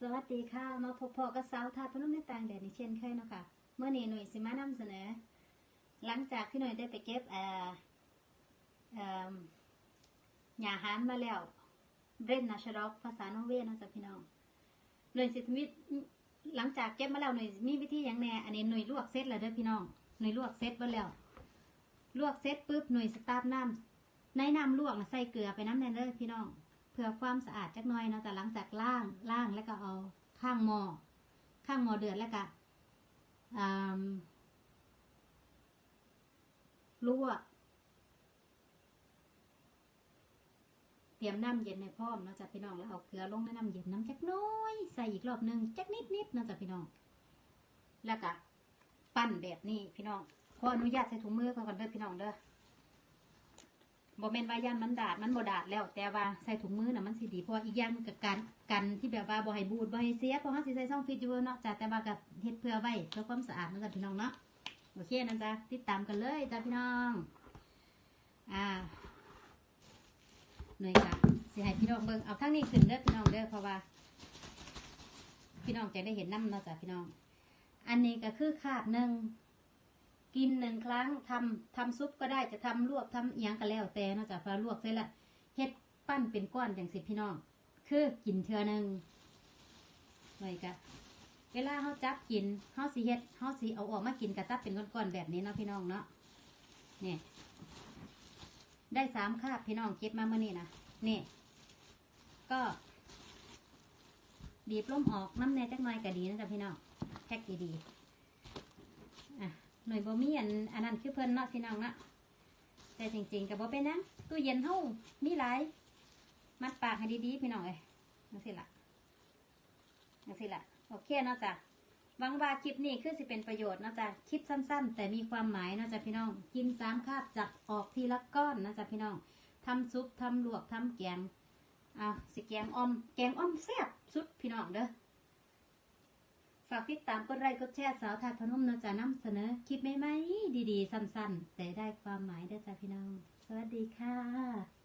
สวัสดีค่ะ มาพบพอกับสาวทาพนุ่มในต่างแดดในเช่นเคยเนาะค่ะเมื่อนี้หน่วยสิมานำเสนอ หลังจากที่หน่วยได้ไปเก็บเอ่อเอ่อหญ้าหานมาแล้วเรนนาชร็อกภาษาโนเวนะจ้ะพี่น้องหน่วยสิทวิตหลังจากเก็บมาแล้วหน่วยมีวิธีอย่างแน่อันนี้หน่วยลวกเซตแล้วเด้อพี่น้องหน่วยลวกเซตไว้แล้ว ลวกเซตปุ๊บหน่วยสตาร์ทน้ำในน้ำลวกใส่เกลือไปน้ำแน่เลยพี่น้อง พื่อความสะอาดจักหน่อยเนาะแต่หลังจากล้างล้างแล้วก็เอาข้างหม้อข้างหม้อเดือดแล้วก็อ่าลวกเตรียมน้ำเย็นในพร้อมเนาะจ้ะพี่น้องแล้วเอาเกลือลงในน้ำเย็นน้ำจักน้อยใส่อีกรอบหนึ่งจักนิดนิดเนาะจ้ะพี่น้อง แล้วก็ปั้นแบบนี้พี่น้องขออนุญาตใส่ถุงมือก่อนเด้อพี่น้องเด้อ บ่แม่นว่าย่านมันดาดมันบ่ดาดแล้ว แต่ว่าใส่ถุงมือน่ะมันสิดีเพราะว่าอีกอย่างมันกับการกันที่แบบว่าบ่ให้บูดบ่ให้เสียเพราะว่าสิใส่ช่องฟิตอยู่เนาะจ้ะแต่ว่ากับเฮ็ดเพื่อไว้เพื่อความสะอาดนั่นจ้ะพี่น้องเนาะโอเคนะจ๊ะติดตามกันเลยจ้ะพี่น้องอ่าหน่วยค่ะสิให้พี่น้องเบิ่งเอาทั้งนี้ขึ้นเด้อพี่น้องเด้อเพราะว่า พี่น้องจะได้เห็นน้ำเนาะจ้ะพี่น้อง อันนี้ก็คือคาบหนึ่ง กินหนึ่งครั้งทำทำซุปก็ได้จะทำลวกทำอิหยังก็แล้วแต่เนอกจากพอลวกเสร็จละเฮ็ดปั้นเป็นก้อนอย่างสิพี่น้อง คือกินเทือหนึ่งไว้กะเวลาเขาจับกินเขาสิเฮ็ดเขาสิเอาออกมากินกระจับเป็นก้อนๆแบบนี้เนาะพี่น้องเนาะเนี่ยได้สามคาบพี่น้องเก็บมาเมื่อนี้นะนี่ก็บีบล้มออกน้ำแน่จักหน่อยก็ดีนะจ๊ะพี่น้องแพ็กดีๆ หน่วยบ่มีอันอันนั้นคือเพิ่นเนาะพี่น้องเนาะแต่จริงๆกับบ่เป็นหยังตู้เย็นเฮามีหลายมัดปากให้ดีๆพี่น้องเอ้ยจังซี่ล่ะจังซี่ล่ะโอเคเนาะจ้ะหวังว่าคลิปนี้คือสิเป็นประโยชน์เนาะจ้ะคลิปสั้น ๆ แต่มีความหมายเนาะจ้ะพี่น้อง กินสามคาบจับออกทีละก้อนเนาะจ้ะพี่น้องทำซุปทำลวกทำแกงอะสิแกงอ่อม แกงอ่อมแซ่บสุดพี่น้องเด้อ ฝากติดตามกดไลค์กดแชร์สาวทาดพนมนะจ๊ะนำเสนอคลิปใหม่ๆดีๆ สั้นๆ แต่ได้ความหมายได้จ้ะพี่น้อง สวัสดีค่ะ